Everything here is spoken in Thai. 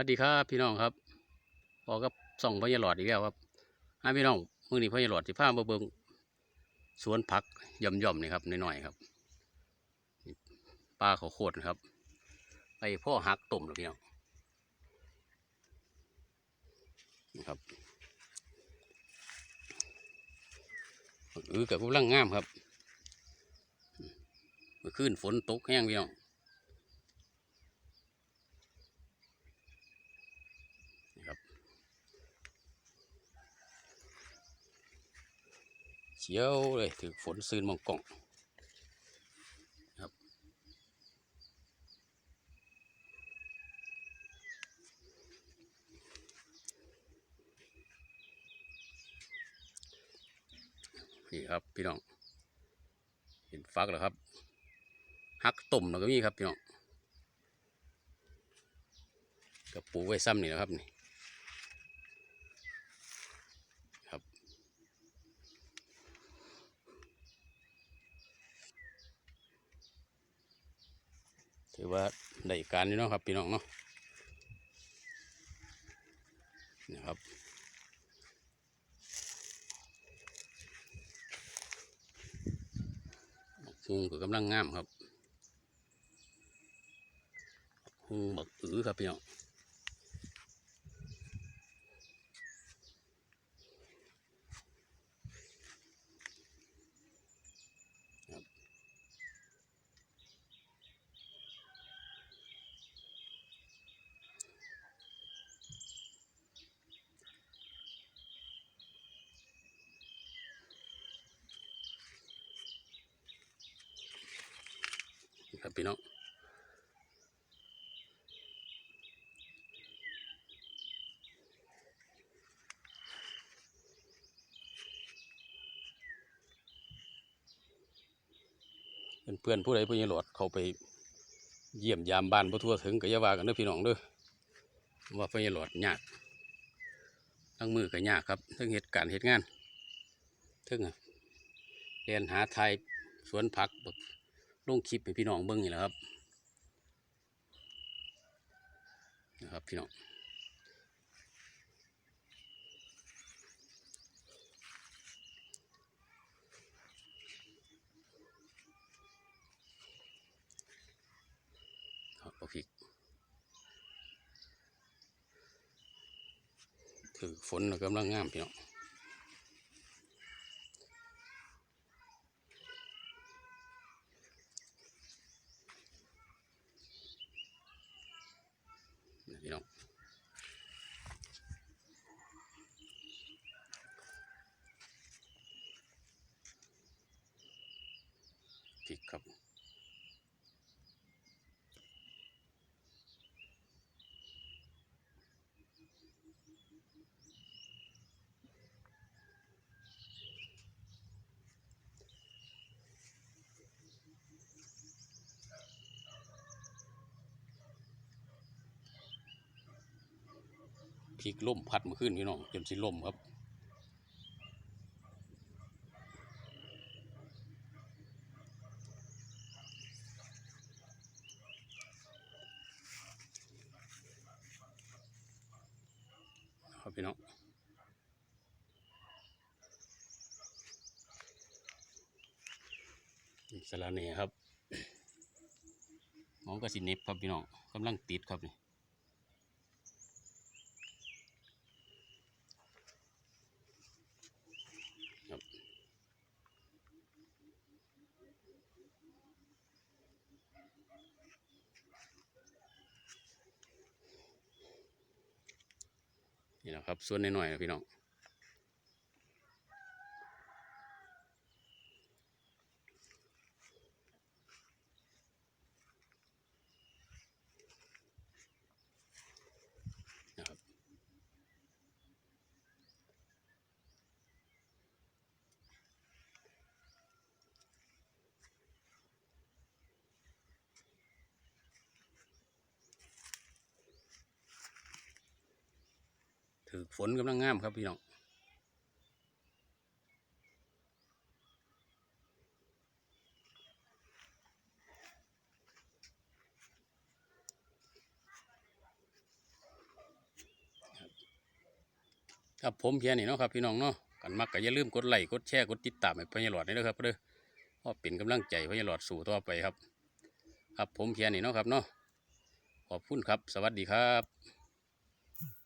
วัสดีครับพี่น้องครับพอกับส่องพญาหลอดอีกแล้วครับให้พี่น้องมือนี้พญาหลอดที่พามาเบิงสวนผักย่อมๆนี่ครับน้อยๆครับปลาเขาโคตรครับ ไปพ่อหักต้มหรอพี่น้องนะครับเออกับกำลังงามครับเมื่อคืนฝนตกแห้งพี่น้อง ครับ เชียวเลยถือฝนซืนมองกล่องครับนี่ครับพี่น้องเห็นฟักแล้วครับฮักต้มแล้วก็มีครับพี่น้องกับปูไว้ซ้ำนี่นะครับนี่ ถือว่าได้การนี่เนาะครับพี่น้องเนาะนะครับหุงก็กำลังงามครับหุงบักอือครับพี่น้อง พี่น้องเพื่อนผู้ใดผู้ยังหลอดเขาไปเยี่ยมยามบ้านพ่ทั่วถึงก็อย่าวากันด้อพี่น้องด้อว่าพญาหลอดยากทั้งมือก็ยากครับทั้งเหตุการณ์เหตุงานทั้งเรียนหาไทยสวนผักแบบ ลงคลิปให้พี่น้องเบิ้งนี่แหละครับนะครับพี่น้องครับเอาพริกถือฝนกำลังงามพี่น้อง พี่น้องพริกครับ พริกล่มพัดมาขึ้นพี่น้องจนสิล่มครับครับพี่น้องสารเน่ครับมองกระสิเน็บครับพี่น้องกำลังติดครับนี่ นี่นะครับ ส่วนน้อยๆนะพี่น้อง ถือฝนกำลังงามครับพี่น้องครับผมเพียนี่เนาะครับพี่น้องเนาะกันมักก็อย่าลืมกดไลค์กดแชร์กดติดตามให้พญาหลอดนี่เด้อครับเด้อเพราะเป็นกำลังใจพญาหลอดสู่ต่อไปครับ ครับผมเพียนี่เนาะครับเนาะขอบคุณครับ สวัสดีครับ